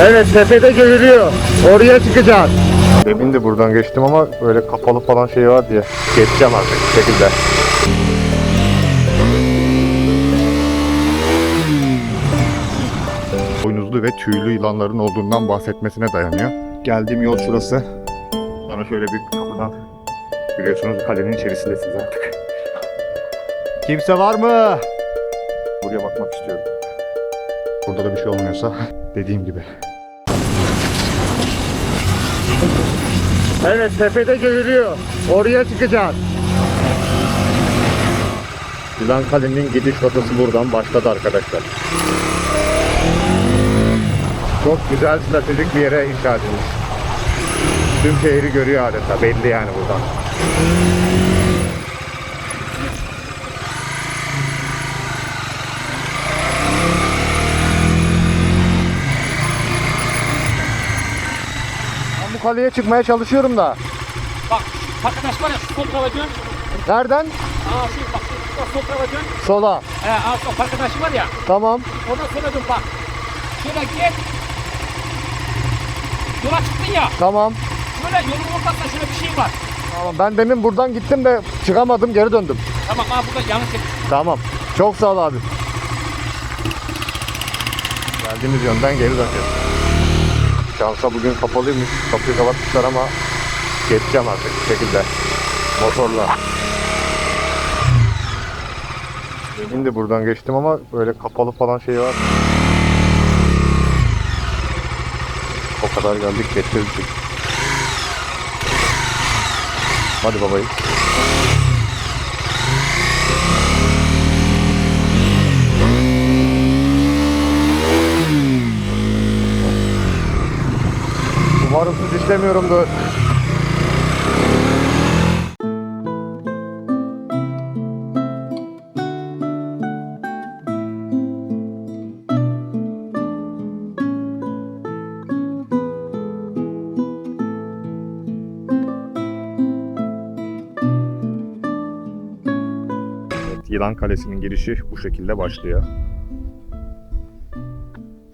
Evet tepede görülüyor. Oraya çıkacağız. Demin de buradan geçtim ama böyle kapalı falan şey var diye. Geçeceğim artık bir şekilde. Boynuzlu ve tüylü yılanların olduğundan bahsetmesine dayanıyor. Geldiğim yol şurası. Bana şöyle bir kapıdan Biliyorsunuz kalenin içerisindesiniz artık. Kimse var mı? Buraya bakmak istiyorum. Burada da bir şey olmuyorsa dediğim gibi. Evet tepede görülüyor. Oraya çıkacağız. Yılan Kale'nin gidiş rotası buradan başladı arkadaşlar. Çok güzel stratejik bir yere inşa edilmiş. Tüm şehri görüyor adeta. Belli yani buradan. Bu kaleye çıkmaya çalışıyorum da. Bak arkadaş var ya şu sol tarafa dön. Nereden? Aa şu bak şu sol tarafa dön. Sola. He aa şu arkadaş var ya. Tamam. Ondan sonra dön bak. Şöyle git. Yola çıktın ya. Tamam. Şöyle yolun ortasında şöyle bir şey var. Tamam. Ben demin buradan gittim de çıkamadım geri döndüm. Tamam aa burada yanlış et. Tamam. Çok sağ ol abi. Geldiğimiz yönden geri dönüyoruz. Şansa bugün kapalıymış. Kapıyı kapatmışlar ama geçeceğim artık bir şekilde. Motorla. Demin de buradan geçtim ama böyle kapalı falan şey var. O kadar geldik getirdik. Hadi babayım. İşlemiyorumdur. Evet, Yılan Kalesi'nin girişi bu şekilde başlıyor.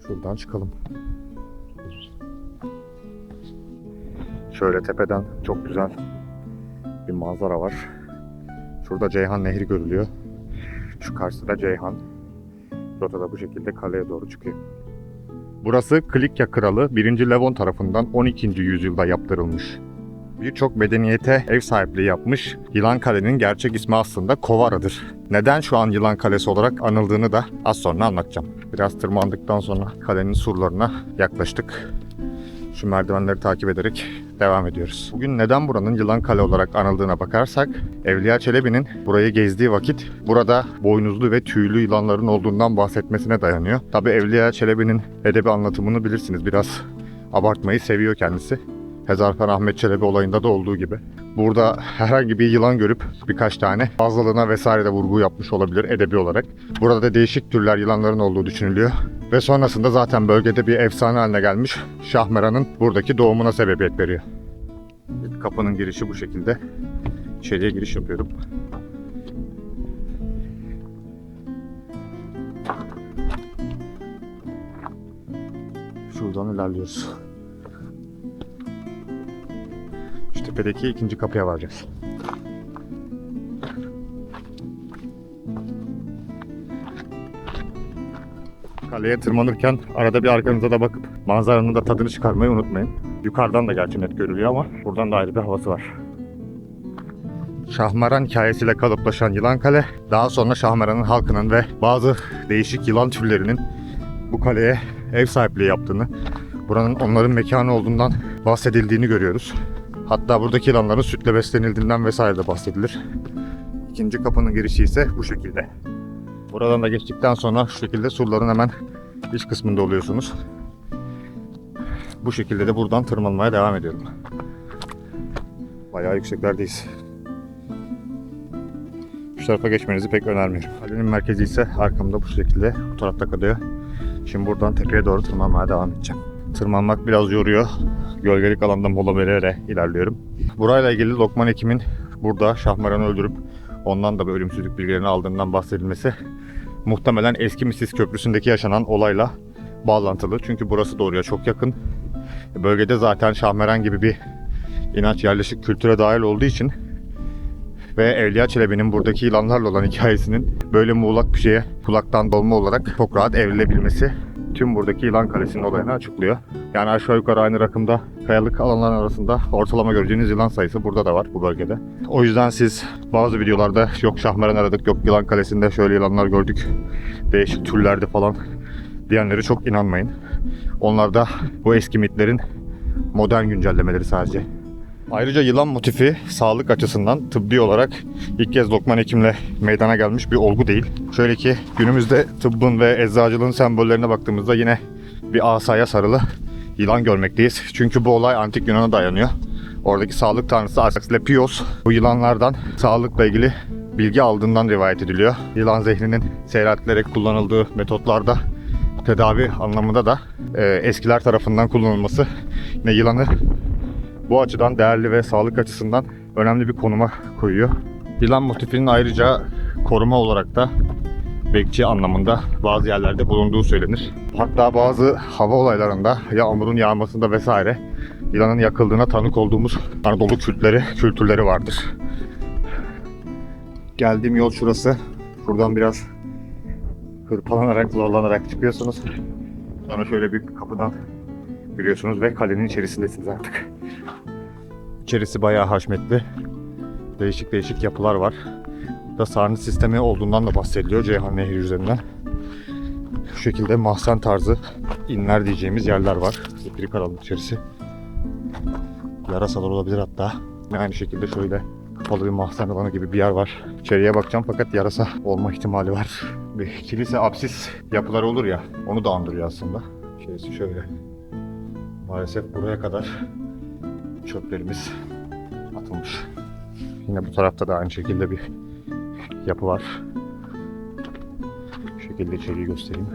Şuradan çıkalım. Şöyle tepeden çok güzel bir manzara var. Şurada Ceyhan Nehri görülüyor. Şu karşıda Ceyhan. Rota da bu şekilde kaleye doğru çıkıyor. Burası Klikya Kralı 1. Levon tarafından 12. yüzyılda yaptırılmış. Birçok medeniyete ev sahipliği yapmış Yılan Kale'nin gerçek ismi aslında Kovara'dır. Neden şu an Yılan Kalesi olarak anıldığını da az sonra anlatacağım. Biraz tırmandıktan sonra kalenin surlarına yaklaştık. Şu merdivenleri takip ederek devam ediyoruz. Bugün neden buranın Yılan Kale olarak anıldığına bakarsak, Evliya Çelebi'nin burayı gezdiği vakit burada boynuzlu ve tüylü yılanların olduğundan bahsetmesine dayanıyor. Tabi Evliya Çelebi'nin edebi anlatımını bilirsiniz. Biraz abartmayı seviyor kendisi. Hezarfen Ahmet Çelebi olayında da olduğu gibi. Burada herhangi bir yılan görüp birkaç tane fazlalığına vesaire de vurgu yapmış olabilir edebi olarak. Burada da değişik türler yılanların olduğu düşünülüyor. Ve sonrasında zaten bölgede bir efsane haline gelmiş Şahmeran'ın buradaki doğumuna sebebiyet veriyor. Kapının girişi bu şekilde. İçeriye giriş yapıyorum. Şuradan ilerliyoruz. Tepedeki ikinci kapıya varacağız. Kaleye tırmanırken arada bir arkanıza da bakıp manzaranın da tadını çıkarmayı unutmayın. Yukarıdan da gerçi net görülüyor ama buradan da ayrı bir havası var. Şahmaran hikayesiyle kalıplaşan Yılan Kale, daha sonra Şahmaran'ın halkının ve bazı değişik yılan türlerinin bu kaleye ev sahipliği yaptığını, buranın onların mekanı olduğundan bahsedildiğini görüyoruz. Hatta buradaki yılanların sütle beslenildiğinden vesaire de bahsedilir. İkinci kapının girişi ise bu şekilde. Buradan da geçtikten sonra şu şekilde surların hemen iç kısmında oluyorsunuz. Bu şekilde de buradan tırmanmaya devam ediyorum. Bayağı yükseklerdeyiz. Şu tarafa geçmenizi pek önermiyorum. Kalenin merkezi ise arkamda bu şekilde bu tarafta kalıyor. Şimdi buradan tepeye doğru tırmanmaya devam edeceğim. Tırmanmak biraz yoruyor. Gölgelik alanda mola vererek ilerliyorum. Burayla ilgili Lokman Hekim'in burada Şahmaran'ı öldürüp ondan da bir ölümsüzlük bilgilerini aldığından bahsedilmesi muhtemelen eski Misis Köprüsü'ndeki yaşanan olayla bağlantılı. Çünkü burası doğruya çok yakın. Bölgede zaten Şahmeran gibi bir inanç yerleşik kültüre dahil olduğu için ve Evliya Çelebi'nin buradaki yılanlarla olan hikayesinin böyle muğlak bir şeye kulaktan dolma olarak çok rahat evrilebilmesi tüm buradaki yılan kalesinin olayını açıklıyor. Yani aşağı yukarı aynı rakımda kayalık alanlar arasında ortalama göreceğiniz yılan sayısı burada da var bu bölgede. O yüzden siz bazı videolarda yok Şahmeran aradık, yok yılan kalesinde şöyle yılanlar gördük, değişik türlerde falan diyenlere çok inanmayın. Onlar da bu eski mitlerin modern güncellemeleri sadece. Ayrıca yılan motifi sağlık açısından tıbbi olarak ilk kez Lokman Hekim'le meydana gelmiş bir olgu değil. Şöyle ki günümüzde tıbbın ve eczacılığın sembollerine baktığımızda yine bir asaya sarılı yılan görmekteyiz. Çünkü bu olay antik Yunan'a dayanıyor. Oradaki sağlık tanrısı Asklepios bu yılanlardan sağlıkla ilgili bilgi aldığından rivayet ediliyor. Yılan zehrinin seyreltilerek kullanıldığı metotlarda tedavi anlamında da e, eskiler tarafından kullanılması yine yılanı bu açıdan değerli ve sağlık açısından önemli bir konuma koyuyor. Yılan motifinin ayrıca koruma olarak da bekçi anlamında bazı yerlerde bulunduğu söylenir. Hatta bazı hava olaylarında yağmurun yağmasında vesaire yılanın yakıldığına tanık olduğumuz Anadolu kültürleri, kültürleri vardır. Geldiğim yol şurası. Şuradan biraz hırpalanarak, zorlanarak çıkıyorsunuz. Sonra şöyle bir kapıdan giriyorsunuz ve kalenin içerisindesiniz artık. İçerisi bayağı haşmetli. Değişik değişik yapılar var. Burada sarnı sistemi olduğundan da bahsediliyor Ceyhan Nehri üzerinden. Şu şekilde mahzen tarzı inler diyeceğimiz yerler var. Zifiri karanlık içerisi. Yarasalar olabilir hatta. Aynı şekilde şöyle kapalı bir mahzen alanı gibi bir yer var. İçeriye bakacağım fakat yarasa olma ihtimali var. Bir kilise apsis yapıları olur ya onu da andırıyor aslında. İçerisi şöyle. Maalesef buraya kadar çöplerimiz atılmış. Yine bu tarafta da aynı şekilde bir yapı var. Şu şekilde içeriği göstereyim.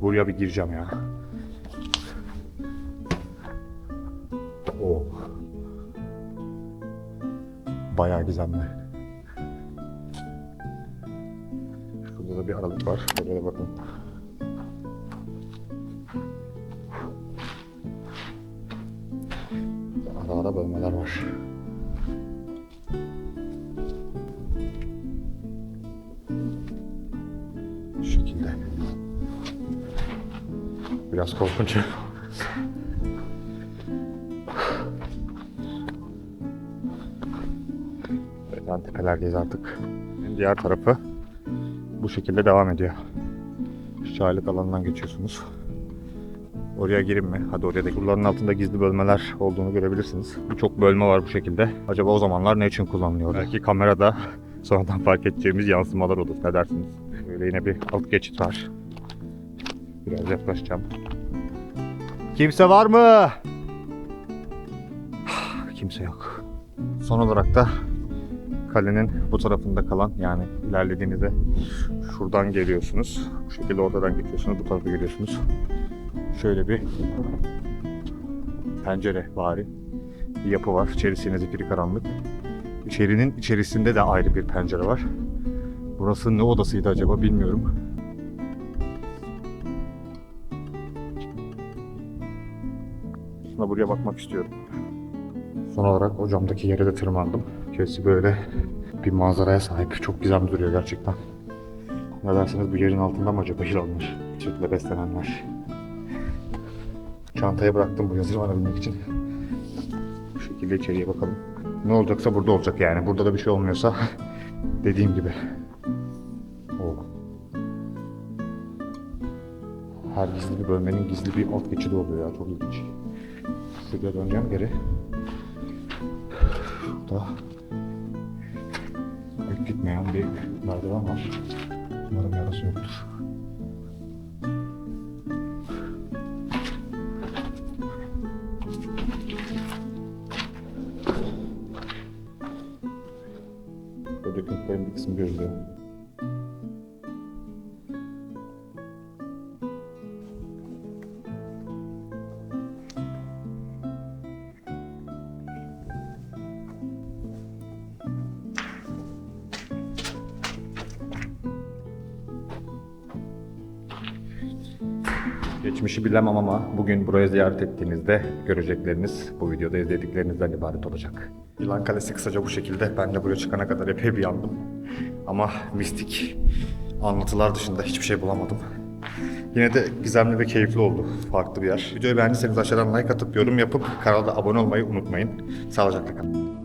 Buraya bir gireceğim ya. Oo. Bayağı gizemli. Şurada da bir aralık var. Da bakın. Ara bölmeler var. Şu şekilde. Biraz korkunç. Böyle tepelerdeyiz artık. Diğer tarafı bu şekilde devam ediyor. Şu çaylık alanından geçiyorsunuz. Oraya girin mi? Hadi oraya da. Buraların altında gizli bölmeler olduğunu görebilirsiniz. Birçok bölme var bu şekilde. Acaba o zamanlar ne için kullanılıyor? Belki kamerada sonradan fark edeceğimiz yansımalar olur. Ne dersiniz? Böyle yine bir alt geçit var. Biraz yaklaşacağım. Kimse var mı? Kimse yok. Son olarak da kalenin bu tarafında kalan yani ilerlediğinizde şuradan geliyorsunuz. Bu şekilde oradan geçiyorsunuz. Bu tarafa geliyorsunuz. Şöyle bir pencere bari bir yapı var. İçerisi yine zifiri karanlık. İçerinin içerisinde de ayrı bir pencere var. Burası ne odasıydı acaba bilmiyorum. Aslında buraya bakmak istiyorum. Son olarak o camdaki yere de tırmandım. İçerisi böyle bir manzaraya sahip. Çok gizemli duruyor gerçekten. Ne dersiniz bu yerin altında mı acaba yılanlar? Sütle beslenenler. Çantaya bıraktım bu yazıyı alabilmek için. Bu şekilde içeriye bakalım. Ne olacaksa burada olacak yani. Burada da bir şey olmuyorsa dediğim gibi. Oo. Her gizli bir bölmenin gizli bir alt geçidi oluyor ya. Çok ilginç. Şuraya döneceğim geri. Şurada pek gitmeyen bir merdiven var. Umarım yarası yoktur. Döküntülerin Geçmişi bilemem ama bugün burayı ziyaret ettiğinizde görecekleriniz bu videoda izlediklerinizden ibaret olacak. Yılan Kalesi kısaca bu şekilde. Ben de buraya çıkana kadar epey bir yandım. Ama mistik anlatılar dışında hiçbir şey bulamadım. Yine de gizemli ve keyifli oldu. Farklı bir yer. Videoyu beğendiyseniz aşağıdan like atıp yorum yapıp kanala abone olmayı unutmayın. Sağlıcakla kalın.